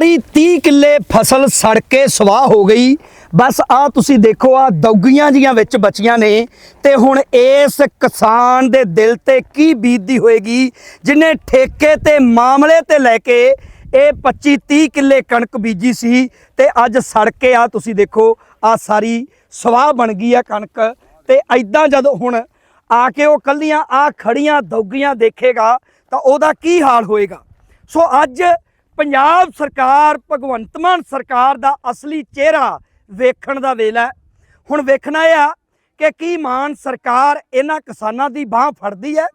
ਸਾਰੀ 30 ਕਿੱਲੇ ਫਸਲ ਸੜ ਕੇ ਸਵਾਹ ਹੋ ਗਈ। ਬਸ ਆ ਤੁਸੀਂ ਦੇਖੋ, ਆ ਦੌਗੀਆਂ ਜੀਆਂ ਵਿੱਚ ਬਚੀਆਂ ਨੇ ਤੇ ਹੁਣ ਇਸ ਕਿਸਾਨ ਦੇ ਦਿਲ ਤੇ ਕੀ ਬੀਤਦੀ ਹੋਏਗੀ, ਜਿਨੇ ਠੇਕੇ ਤੇ ਮਾਮਲੇ ਤੇ ਲੈ ਕੇ ਇਹ 25 30 ਕਿੱਲੇ ਕਣਕ ਬੀਜੀ ਸੀ ਤੇ ਅੱਜ ਸੜ ਕੇ ਆ ਤੁਸੀਂ ਦੇਖੋ, ਆ ਸਾਰੀ ਸਵਾਹ ਬਣ ਗਈ ਆ ਕਣਕ। ਤੇ ਐਦਾਂ ਜਦੋਂ ਹੁਣ ਆ ਕੇ ਉਹ ਕੱਲੀਆਂ, ਆ ਖੜੀਆਂ ਦੌਗੀਆਂ ਦੇਖੇਗਾ ਤਾਂ ਉਹਦਾ ਕੀ ਹਾਲ ਹੋਏਗਾ। ਸੋ ਅੱਜ ਪੰਜਾਬ ਸਰਕਾਰ ਭਗਵੰਤ ਮਾਨ ਸਰਕਾਰ ਦਾ ਅਸਲੀ ਚਿਹਰਾ ਵੇਖਣ ਦਾ ਵੇਲਾ ਹੁਣ ਵੇਖਣਾ ਇਹ ਆ ਕਿ ਕੀ ਮਾਨ ਸਰਕਾਰ ਇਹਨਾਂ ਕਿਸਾਨਾਂ ਦੀ ਬਾਹ ਫੜਦੀ ਹੈ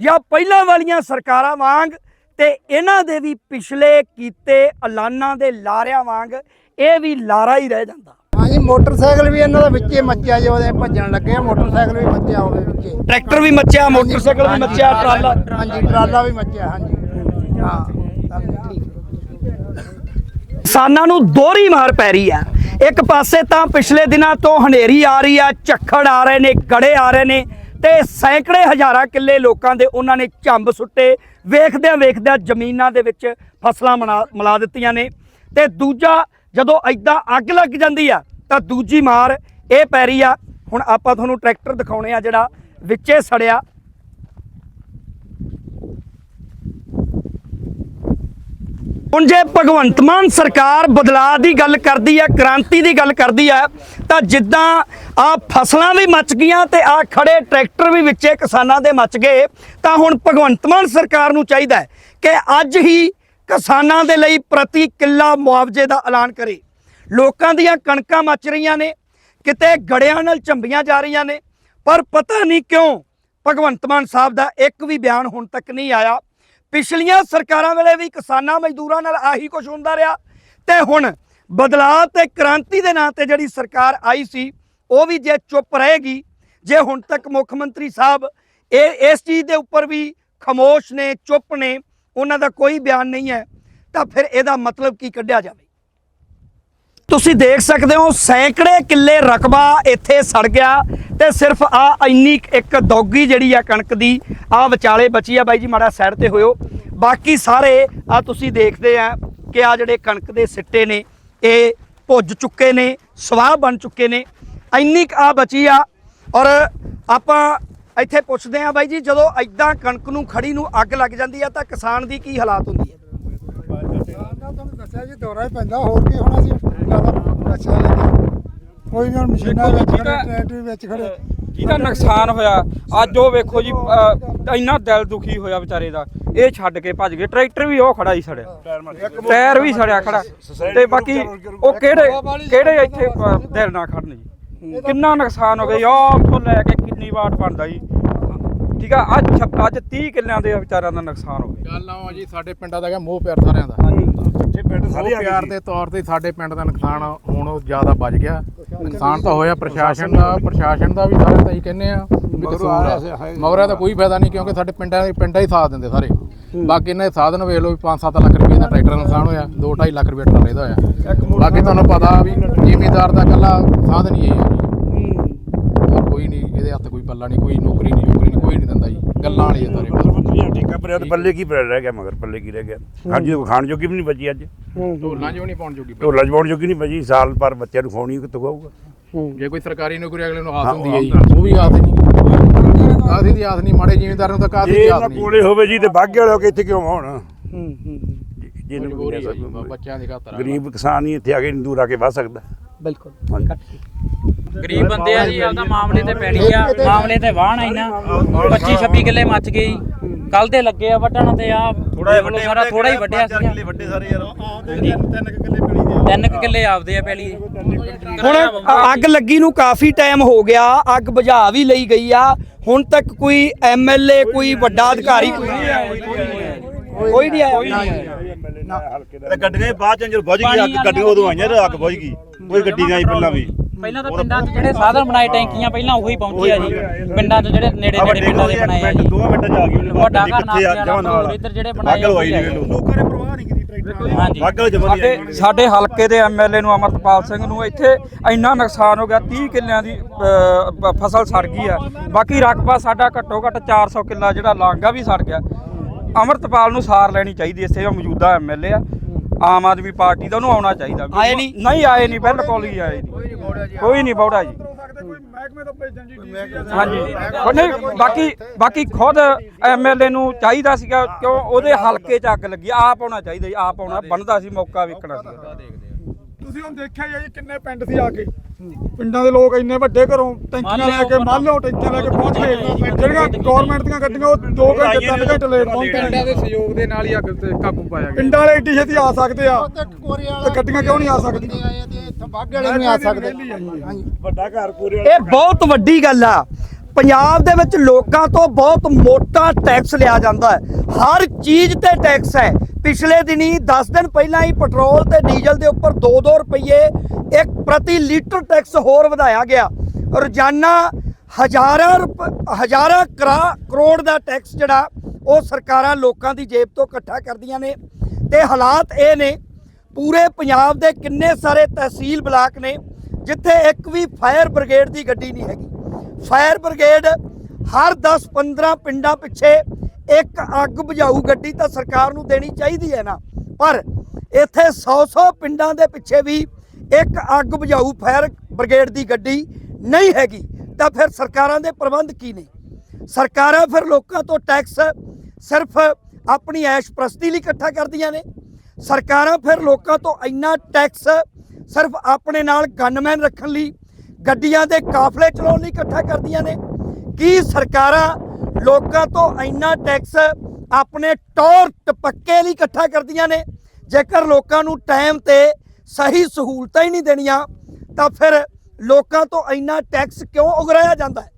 ਜਾਂ ਪਹਿਲਾਂ ਵਾਲੀਆਂ ਸਰਕਾਰਾਂ ਵਾਂਗ ਤੇ ਇਹਨਾਂ ਦੇ ਵੀ ਪਿਛਲੇ ਕੀਤੇ ਐਲਾਨਾਂ ਦੇ ਲਾਰਿਆਂ ਵਾਂਗ ਇਹ ਵੀ ਲਾਰਾ ਹੀ ਰਹਿ ਜਾਂਦਾ। ਹਾਂਜੀ ਮੋਟਰਸਾਈਕਲ ਵੀ ਇਹਨਾਂ ਦਾ ਵਿੱਚੇ ਮੱਚਿਆ ਜੋ ਉਹਦੇ ਭੱਜਣ ਲੱਗੇ ਆ ਮੋਟਰਸਾਈਕਲ ਵੀ ਮੱਚਿਆ ਉਹਦੇ ਵਿੱਚੇ। ਟਰੈਕਟਰ ਵੀ ਮੱਚਿਆ ਮੋਟਰਸਾਈਕਲ ਵੀ ਮੱਚਿਆ ਟਰਾਲਾ ਹਾਂਜੀ ਟਰਾਲਾ। ਵੀ ਮੱਚਿਆ ਹਾਂਜੀ। ਹਾਂ ਕਿਸਾਨਾਂ ਨੂੰ ਦੋਹਰੀ ਮਾਰ ਪੈ ਰਹੀ ਹੈ। ਇੱਕ ਪਾਸੇ ਤਾਂ ਪਿਛਲੇ ਦਿਨਾਂ ਤੋਂ ਹਨੇਰੀ ਆ ਰਹੀ ਆ ਝੱਖੜ ਆ ਰਹੇ ਨੇ, ਗੜੇ ਆ ਰਹੇ ਨੇ ਤੇ ਸੈਂਕੜੇ ਹਜ਼ਾਰਾਂ ਕਿੱਲੇ ਲੋਕਾਂ ਦੇ ਉਹਨਾਂ ਨੇ ਝੰਬ ਸੁੱਟੇ। ਵੇਖਦਿਆਂ ਵੇਖਦਿਆਂ ਜ਼ਮੀਨਾਂ ਦੇ ਵਿੱਚ ਫਸਲਾਂ ਮਨਾ- ਮਿਲਾ ਦਿੱਤੀਆਂ ਨੇ ਤੇ ਦੂਜਾ ਜਦੋਂ ਐਦਾਂ ਅੱਗ ਲੱਗ ਜਾਂਦੀ ਆ, ਤਾਂ ਦੂਜੀ ਮਾਰ ਇਹ ਪੈ ਰਹੀ ਆ। ਹੁਣ ਆਪਾਂ ਤੁਹਾਨੂੰ ਟਰੈਕਟਰ ਦਿਖਾਉਣੇ ਆ ਜਿਹੜਾ ਵਿੱਚੇ ਸੜਿਆ। ਹੁਣ ਜੇ ਭਗਵੰਤ ਮਾਨ ਸਰਕਾਰ ਬਦਲਾਅ ਦੀ ਗੱਲ ਕਰਦੀ ਹੈ, ਕ੍ਰਾਂਤੀ ਦੀ ਗੱਲ ਕਰਦੀ ਹੈ, ਤਾਂ ਜਿੱਦਾਂ ਆ ਫਸਲਾਂ ਵੀ ਮੱਚ ਗਈਆਂ ਤੇ ਆ ਖੜੇ ਟਰੈਕਟਰ ਵੀ ਵਿੱਚੇ ਕਿਸਾਨਾਂ ਦੇ ਮੱਚ ਗਏ, ਤਾਂ ਹੁਣ ਭਗਵੰਤ ਮਾਨ ਸਰਕਾਰ ਨੂੰ ਚਾਹੀਦਾ ਹੈ ਕਿ ਅੱਜ ਹੀ ਕਿਸਾਨਾਂ ਦੇ ਲਈ ਪ੍ਰਤੀ ਕਿੱਲਾ ਮੁਆਵਜ਼ੇ ਦਾ ਐਲਾਨ ਕਰੇ। ਲੋਕਾਂ ਦੀਆਂ ਕਣਕਾਂ ਮੱਚ ਰਹੀਆਂ ਨੇ, ਕਿਤੇ ਗੜਿਆਂ ਨਾਲ ਝੰਬੀਆਂ ਜਾ ਰਹੀਆਂ ਨੇ, ਪਰ ਪਤਾ ਨਹੀਂ ਕਿਉਂ ਭਗਵੰਤ ਮਾਨ ਸਾਹਿਬ ਦਾ ਇੱਕ ਵੀ ਬਿਆਨ ਹੁਣ ਤੱਕ ਨਹੀਂ ਆਇਆ। ਪਿਛਲੀਆਂ ਸਰਕਾਰਾਂ ਵੇਲੇ ਵੀ ਕਿਸਾਨਾਂ ਮਜ਼ਦੂਰਾਂ ਨਾਲ ਆਹੀ ਕੁਝ ਹੁੰਦਾ ਰਿਹਾ। ਤੇ ਹੁਣ ਬਦਲਾਅ ਤੇ ਕ੍ਰਾਂਤੀ ਦੇ ਨਾਂ ਤੇ ਜਿਹੜੀ ਸਰਕਾਰ ਆਈ ਸੀ, ਉਹ ਵੀ ਜੇ ਚੁੱਪ ਰਹੇਗੀ, ਜੇ ਹੁਣ ਤੱਕ ਮੁੱਖ ਮੰਤਰੀ ਸਾਹਿਬ ਇਹ, ਇਸ ਚੀਜ਼ ਦੇ ਉੱਪਰ ਵੀ ਖਮੋਸ਼ ਨੇ, ਚੁੱਪ ਨੇ, ਉਹਨਾਂ ਦਾ ਕੋਈ ਬਿਆਨ ਨਹੀਂ ਹੈ, ਤਾਂ ਫਿਰ ਇਹਦਾ ਮਤਲਬ ਕੀ ਕੱਢਿਆ ਜਾਵੇ? ਤੁਸੀਂ ਦੇਖ ਸਕਦੇ ਹੋ ਸੈਂਕੜੇ ਕਿੱਲੇ ਰਕਬਾ ਇੱਥੇ ਸੜ ਗਿਆ ਤੇ ਸਿਰਫ ਆ ਇੰਨੀ ਕੁ ਇੱਕ ਦੌਗੀ ਜਿਹੜੀ ਆ ਕਣਕ ਦੀ, ਆ ਵਿਚਾਲੇ ਬਚੀ ਆ ਬਾਈ ਜੀ, ਮਾੜਾ ਸਾਈਡ ਤੇ ਹੋਇਓ। ਬਾਕੀ ਸਾਰੇ ਆ ਤੁਸੀਂ ਦੇਖਦੇ ਆ ਕਿ ਆ ਜਿਹੜੇ ਕਣਕ ਦੇ ਸਿੱਟੇ ਨੇ, ਇਹ ਭੁੱਜ ਚੁੱਕੇ ਨੇ, ਸਵਾਹ ਬਣ ਚੁੱਕੇ ਨੇ। ਇੰਨੀ ਕੁ ਆ ਬਚੀ ਆ ਔਰ ਆਪਾਂ ਇੱਥੇ ਪੁੱਛਦੇ ਆ ਬਾਈ ਜੀ, ਜਦੋਂ ਐਦਾਂ ਕਣਕ ਨੂੰ, ਖੜੀ ਨੂੰ ਅੱਗ ਲੱਗ ਜਾਂਦੀ ਆ ਤਾਂ ਕਿਸਾਨ ਦੀ ਕੀ ਹਾਲਾਤ ਹੁੰਦੀ ਹੈ ਤੁਹਾਨੂੰ ਦੱਸਿਆ ਜੀ, ਦੌਰਾ ਹੀ ਪੈਂਦਾ, ਹੋਰ ਕੀ ਹੋਣਾ ਸੀ? ਜ਼ਿਆਦਾ ਅੱਛਾ ਲੱਗੇ ਕੋਈ ਨਾ ਮਸ਼ੀਨਾਂ ਵਿੱਚ ਖੜੇ ਟਰੈਕਟਰ ਵਿੱਚ ਖੜੇ। ਜਿਹਦਾ ਨੁਕਸਾਨ ਹੋਇਆ? ਅੱਜ ਉਹ ਵੇਖੋ ਜੀ ਇੰਨਾ ਦਿਲ ਦੁਖੀ ਹੋਇਆ ਵਿਚਾਰੇ ਦਾ। ਇਹ ਛੱਡ ਕੇ ਭੱਜ ਗਏ। ਟਰੈਕਟਰ ਵੀ ਉਹ ਖੜਾ ਹੀ ਸੜਿਆ। ਟਾਇਰ ਵੀ ਸੜਿਆ ਖੜਾ। ਤੇ ਬਾਕੀ ਉਹ ਕਿਹੜੇ ਕਿਹੜੇ ਇੱਥੇ ਦਿਲ ਨਾ ਖੜਨ ਜੀ। ਕਿੰਨਾ ਨੁਕਸਾਨ ਹੋ ਗਿਆ ਆਹ ਤੋਂ ਲੈ ਕੇ ਕਿੰਨੀ ਵਾਟ ਬਣਦਾ ਜੀ। ਠੀਕ ਆ ਅੱਜ ਛ- ਅੱਜ 30 ਕਿੱਲਿਆਂ ਦੇ ਵਿਚਾਰਿਆਂ ਦਾ ਨੁਕਸਾਨ ਹੋ ਗਿਆ। ਗੱਲ ਆਓ ਜੀ ਸਾਡੇ ਪਿੰਡਾਂ ਦਾ ਹੈਗਾ ਮੋਹ ਪਿਆਰ ਸਾਰਿਆਂ ਦਾ। ਮੋਹ ਪਿਆਰ ਦੇ ਤੌਰ ਤੇ ਸਾਡੇ ਪਿੰਡ ਦਾ ਨੁਕਸਾਨ ਹੁਣ ਉਹ ਜ਼ਿਆਦਾ ਵੱਜ ਗਿਆ। ਨੁਕਸਾਨ ਤਾਂ ਹੋਇਆ ਪ੍ਰਸ਼ਾਸਨ ਦਾ ਪ੍ਰਸ਼ਾਸਨ ਦਾ ਵੀ ਸਾਰੇ ਤਾਂ ਹੀ ਕਹਿੰਦੇ ਆ ਮਗਰਾ ਦਾ ਕੋਈ ਫਾਇਦਾ ਨਹੀਂ ਕਿਉਂਕਿ ਸਾਡੇ ਪਿੰਡਾਂ ਦੇ ਪਿੰਡਾਂ ਹੀ ਸਾਥ ਦਿੰਦੇ ਸਾਰੇ। ਬਾਕੀ ਇਹਨਾਂ ਦੇ ਸਾਧਨ ਵੇਖ ਲਓ ਵੀ 5-7 ਲੱਖ ਰੁਪਏ ਦਾ ਟਰੈਕਟਰ ਨੁਕਸਾਨ ਹੋਇਆ 2-2.5 ਲੱਖ ਰੁਪਏ ਟਰਾਲੇ ਦਾ ਹੋਇਆ। ਬਾਕੀ ਤੁਹਾਨੂੰ ਪਤਾ ਵੀ ਜ਼ਿਮੀਦਾਰ ਦਾ ਇਕੱਲਾ ਸਾਧਨ ਹੀ ਹੈ। ਕੋਈ ਨਹੀਂ ਇਹਦੇ ਹੱਥ ਕੋਈ ਪੱਲਾ ਨਹੀਂ ਕੋਈ ਨੌਕਰੀ ਨਹੀਂ ਨੌਕਰੀ ਨਹੀਂ ਕੋਈ ਨਹੀਂ ਦਿੰਦਾ ਜੀ। ਗੱਲਾਂ ਵਾਲੀ ਆ ਸਾਰੇ ਬਸ। ਠੀਕਾ ਪਰ ਇਹ ਪੱਲੇ ਕੀ ਰਹਿ ਗਿਆ ਮਗਰ ਪੱਲੇ ਕੀ ਰਹਿ ਗਿਆ? ਖਾਣ ਜੋ ਖਾਣ ਜੋਗੀ ਵੀ ਨਹੀਂ ਬਚੀ ਅੱਜ। ਢੋਲਾਂ ਜੋ ਨਹੀਂ ਪਾਉਣ ਜੋਗੀ ਢੋਲਾ ਜਵਾਉਣ ਜੋਗੀ ਨਹੀਂ ਬਚੀ ਸਾਲ ਪਰ ਬੱਚਿਆਂ ਨੂੰ ਖਾਣੀ ਕਿੱਥੋਂ ਖਾਊਗਾ ਜੇ ਕੋਈ ਸਰਕਾਰੀ ਨੌਕਰੀ ਅਗਲੇ ਨੂੰ ਆਸ ਹਾਂ, ਹੁੰਦੀ ਹੈ ਜੀ। ਉਹ ਵੀ ਆਸ ਨਹੀਂ। ਆਸ ਦੀ ਆਸ ਨਹੀਂ ਮਾੜੇ ਜ਼ਿਮੀਂਦਾਰ ਨੂੰ ਤਾਂ ਦੀ ਆਸ ਇਹਨਾਂ ਨਹੀਂ। ਕੋਲੇ ਹੋਵੇ ਜੀ ਤੇ ਬਾਗੇ ਵਾਲੇ ਹੋ ਕੇ ਇੱਥੇ ਕਿਉਂ ਆਉਣ ਜਿਹਨੂੰ ਮਜਬੂਰੀ ਹੈ ਜੀ, ਬੱਚਿਆਂ ਦੀ ਖਾਤਰ ਗਰੀਬ ਕਿਸਾਨ ਹੀ ਇੱਥੇ ਆ ਕੇ ਨਹੀਂ ਦੂਰ ਆ ਕੇ ਵਸ ਸਕਦਾ। ਬਿਲਕੁਲ ਹਾਂਜੀ। ਗਰੀਬ ਬੰਦੇ ਆ ਜੀ ਆਪਦਾ ਮਾਮਲੇ ਤੇ ਪੈਣੀ ਆ ਮਾਮਲੇ ਤੇ ਵਾਹਣ ਆ ਨਾ। 25 26 ਕਿੱਲੇ ਮੱਚ ਗਏ ਜੀ। ਕੱਲ ਦੇ ਲੱਗੇ ਆ ਵੱਢਣ ਤੇ ਆ ਥੋੜਾ ਜਿਹਾ ਸਾਰਾ ਥੋੜਾ ਹੀ ਵੱਢਿਆ ਸੀ ਕਿੱਲੇ ਵੱਡੇ ਸਾਰੇ ਯਾਰ ਤਿੰਨ ਕੁ ਕਿੱਲੇ ਆਪਦੇ ਆ ਪਹਿਲੀ ਹੁਣ ਅੱਗ ਲੱਗੀ ਨੂੰ ਕਾਫੀ ਟਾਈਮ ਹੋ ਗਿਆ ਅੱਗ ਬੁਝਾ ਵੀ ਲਈ ਗਈ ਆ। ਹੁਣ ਤੱਕ ਕੋਈ ਐਮਐਲਏ ਕੋਈ ਵੱਡਾ ਅਧਿਕਾਰੀ ਕੋਈ ਨਹੀਂ ਆਇਆ ਕੋਈ ਨਹੀਂ ਆਇਆ। ਗੱਡੀਆਂ ਬਾਅਦ ਚ ਜਦੋਂ ਬੁਝ ਗਈ ਅੱਗ ਗੱਡੀਆਂ ਉਦੋਂ ਆਈਆਂ ਅੱਗ ਬੁਝ ਗਈ। ਕੋਈ ਗੱਡੀ ਨਹੀਂ ਆਈ ਪਹਿਲਾਂ ਵੀ। ਪਹਿਲਾਂ ਤਾਂ ਪਿੰਡਾਂ 'ਚ ਜਿਹੜੇ ਸਾਧਨ ਬਣਾਏ ਟੈਂਕੀਆਂ ਪਹਿਲਾਂ ਉਹੀ ਪਹੁੰਚੇ ਆ ਜੀ। ਪਿੰਡਾਂ 'ਚ ਜਿਹੜੇ ਨੇੜੇ ਨੇੜੇ ਪਿੰਡਾਂ ਦੇ ਬਣਾਏ ਆ ਜੀ। ਦੋ ਮਿੰਟ ਆ ਗਈ ਉਹਨੇ ਵੱਡਾ ਘਰ ਨਾਲ। ਇੱਧਰ ਜਿਹੜੇ ਬਣਾਏ ਲੋਕਾਂ ਨੇ ਪਰਵਾਹ ਨਹੀਂ ਕੀਤੀ ਸਾਡੇ ਸਾਡੇ ਹਲਕੇ ਦੇ ਐਮਐਲਏ ਨੂੰ ਅਮਰਤਪਾਲ ਸਿੰਘ ਨੂੰ ਇੱਥੇ ਇੰਨਾ ਨੁਕਸਾਨ ਹੋ ਗਿਆ 30 ਕਿੱਲਿਆਂ ਦੀ ਫਸਲ ਸੜ ਗਈ ਆ। ਬਾਕੀ ਰਕਬਾ ਸਾਡਾ ਘੱਟੋ ਘੱਟ 400 ਕਿੱਲਾ ਜਿਹੜਾ ਲਾਂਗਾ ਵੀ ਸੜ ਗਿਆ। ਅਮਰਤਪਾਲ ਨੂੰ ਸਾਰ ਲੈਣੀ ਚਾਹੀਦੀ ਇਸੇ ਮੌਜੂਦਾ ਐਮਐਲਏ ਆ। ਆਮ ਆਦਮੀ ਪਾਰਟੀ ਦਾ ਉਹਨੂੰ ਆਉਣਾ ਚਾਹੀਦਾ। ਵੀ ਆਏ ਨਹੀਂ? ਨਹੀਂ ਆਏ ਨਹੀਂ ਬਿਲਕੁਲ ਹੀ ਆਏ ਨਹੀਂ। ਕੋਈ ਨਹੀਂ ਬੌੜਾ ਜੀ। ਹਾਂਜੀ। ਉਹ ਨਹੀਂ ਬਾਕੀ ਬਾਕੀ ਖੁਦ ਐਮਐਲਏ ਨੂੰ ਚਾਹੀਦਾ ਸੀਗਾ ਕਿਉਂ ਉਹਦੇ ਹਲਕੇ 'ਚ ਅੱਗ ਲੱਗੀ ਆਪ ਆਉਣਾ ਚਾਹੀਦਾ ਸੀ ਆਪ ਆਉਣਾ ਬਣਦਾ ਸੀ ਮੌਕਾ ਵੇਖਣਾ ਸੀ। ਤੁਸੀਂ ਹੁਣ ਦੇਖਿਆ ਹੀ ਆ ਜੀ ਕਿੰਨੇ ਪਿੰਡ ਸੀ ਆ ਕੇ। ਪਿੰਡਾਂ ਦੇ ਲੋਕ ਇੰਨੇ ਵੱਡੇ ਘਰੋਂ ਟੈਂਕੀਆਂ ਲੈ ਕੇ ਮੰਨ ਲਓ ਟੈਂਕੀਆਂ ਲੈ ਕੇ ਪਹੁੰਚ ਗਏ। ਜਿਹੜੀਆਂ ਗਵਰਨਮੈਂਟ ਦੀਆਂ ਗੱਡੀਆਂ ਉਹ 2 ਘੰਟੇ 3 ਘੰਟੇ ਲੇਟ ਪਹੁੰਚਦੀਆਂ ਦੇ ਸਹਿਯੋਗ ਦੇ ਨਾਲ ਹੀ ਅੱਗ ਤੇ ਕਾਬੂ ਪਾਇਆ ਗਿਆ। ਪਿੰਡਾਂ ਵਾਲੇ ਏਡੀ ਛੇਤੀ ਆ ਸਕਦੇ ਆ। ਤੇ ਗੱਡੀਆਂ ਕਿਉਂ ਨਹੀਂ ਆ ਸਕਦੀਆਂ? ਵਾਲੇ ਨਹੀਂ ਆ ਸਕਦੇ। ਵੱਡਾ ਘਰ ਪੂਰੇ ਇਹ ਬਹੁਤ ਵੱਡੀ ਗੱਲ ਆ। ਪੰਜਾਬ ਦੇ ਵਿੱਚ ਲੋਕਾਂ ਤੋਂ ਬਹੁਤ ਮੋਟਾ ਟੈਕਸ ਲਿਆ ਜਾਂਦਾ ਹੈ। ਹਰ ਚੀਜ਼ ਤੇ ਟੈਕਸ ਹੈ। ਪਿਛਲੇ ਦਿਨੀ 10 ਦਿਨ ਪਹਿਲਾਂ ਹੀ ਪੈਟਰੋਲ ਤੇ ਡੀਜ਼ਲ ਦੇ ਉੱਪਰ 2-2 ਰੁਪਏ ਇੱਕ ਪ੍ਰਤੀ ਲੀਟਰ ਟੈਕਸ ਹੋਰ ਵਧਾਇਆ ਗਿਆ। ਰੋਜ਼ਾਨਾ ਹਜ਼ਾਰਾਂ ਰੁਪ- ਹਜ਼ਾਰਾਂ ਕਰਾ- ਕਰੋੜ ਦਾ ਟੈਕਸ ਜਿਹੜਾ, ਉਹ ਸਰਕਾਰਾਂ ਲੋਕਾਂ ਦੀ ਜੇਬ ਤੋਂ ਇਕੱਠਾ ਕਰਦੀਆਂ ਨੇ। ਤੇ ਹਾਲਾਤ ਇਹ ਨੇ, ਪੂਰੇ ਪੰਜਾਬ ਦੇ ਕਿੰਨੇ ਸਾਰੇ ਤਹਿਸੀਲ ਬਲਾਕ ਨੇ, ਜਿੱਥੇ ਇੱਕ ਵੀ ਫਾਇਰ ਬ੍ਰਿਗੇਡ ਦੀ ਗੱਡੀ ਨਹੀਂ ਹੈਗੀ। ਫਾਇਰ ਬ੍ਰਿਗੇਡ ਹਰ 10-15 ਪਿੰਡਾਂ ਪਿੱਛੇ ਇੱਕ ਅੱਗ ਬੁਝਾਊ ਗੱਡੀ ਤਾਂ ਸਰਕਾਰ ਨੂੰ ਦੇਣੀ ਚਾਹੀਦੀ ਹੈ ਨਾ। ਪਰ ਇੱਥੇ 100-100 ਪਿੰਡਾਂ ਦੇ ਪਿੱਛੇ ਵੀ ਇੱਕ ਅੱਗ ਬੁਝਾਊ ਫਾਇਰ ਬ੍ਰਿਗੇਡ ਦੀ ਗੱਡੀ ਨਹੀਂ ਹੈਗੀ। ਤਾਂ ਫਿਰ ਸਰਕਾਰਾਂ ਦੇ ਪ੍ਰਬੰਧ ਕੀ ਨੇ? ਸਰਕਾਰਾਂ ਫਿਰ ਲੋਕਾਂ ਤੋਂ ਟੈਕਸ ਸਿਰਫ ਆਪਣੀ ਐਸ਼ ਪ੍ਰਸਤੀ ਲਈ ਇਕੱਠਾ ਕਰਦੀਆਂ ਨੇ। ਸਰਕਾਰਾਂ ਫਿਰ ਲੋਕਾਂ ਤੋਂ ਇੰਨਾ ਟੈਕਸ ਸਿਰਫ ਆਪਣੇ ਨਾਲ ਗਨਮੈਨ ਰੱਖਣ ਲਈ ਗੱਡੀਆਂ ਦੇ ਕਾਫਲੇ ਚਲਾਉਣ ਲਈ ਇਕੱਠਾ ਕਰਦੀਆਂ ਨੇ। ਕੀ ਸਰਕਾਰਾਂ ਲੋਕਾਂ ਤੋਂ ਇੰਨਾ ਟੈਕਸ ਆਪਣੇ ਟੌਰ ਟਪੱਕੇ ਲਈ ਇਕੱਠਾ ਕਰਦੀਆਂ ਨੇ। ਜੇਕਰ ਲੋਕਾਂ ਨੂੰ ਟਾਈਮ ਤੇ ਸਹੀ ਸਹੂਲਤਾਂ ਹੀ ਨਹੀਂ ਦੇਣੀਆਂ, ਤਾਂ ਫਿਰ ਲੋਕਾਂ ਤੋਂ ਇੰਨਾ ਟੈਕਸ ਕਿਉਂ ਉਗਰਾਇਆ ਜਾਂਦਾ ਹੈ?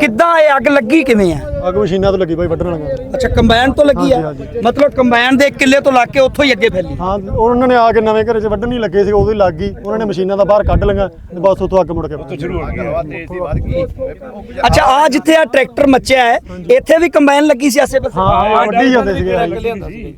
ਕਿੱਦਾਂ ਇਹ ਅੱਗ ਲੱਗੀ ਕਿਵੇਂ ਆ? ਅੱਗ ਮਸ਼ੀਨਾਂ ਤੋਂ ਲੱਗੀ ਬਾਈ ਵੱਢਣ ਵਾਲਾ ਅੱਛਾ ਕੰਬਾਈਨ ਤੋਂ ਲੱਗੀ ਆ? ਮਤਲਬ ਕੰਬਾਈਨ ਦੇ ਕਿੱਲੇ ਤੋਂ ਲੱਗ ਕੇ ਉੱਥੋਂ ਹੀ ਅੱਗੇ ਫੈਲੀ। ਹਾਂ ਉਹਨਾਂ ਨੇ ਆ ਕੇ ਨਵੇਂ ਘਰੇ 'ਚ ਵੱਢਣ ਨਹੀਂ ਲੱਗੇ ਸੀ ਉਦੋਂ ਹੀ ਲੱਗ ਗਈ। ਉਹਨਾਂ ਨੇ ਮਸ਼ੀਨਾਂ ਦਾ ਬਾਹਰ ਕੱਢ ਲਈਆਂ ਤੇ ਬਸ ਉੱਥੋਂ ਅੱਗ ਮੁੜ ਕੇ ਅੱਛਾ ਆ ਜਿੱਥੇ ਆ ਟਰੈਕਟਰ ਮੱਚਿਆ ਹੈ ਇੱਥੇ ਵੀ ਕੰਬਾਈਨ ਲੱਗੀ ਸੀ ਆਸੇ ਪਾਸੇ? ਹਾਂ ਵੱਢੀ ਜਾਂਦੇ ਸੀਗੇ।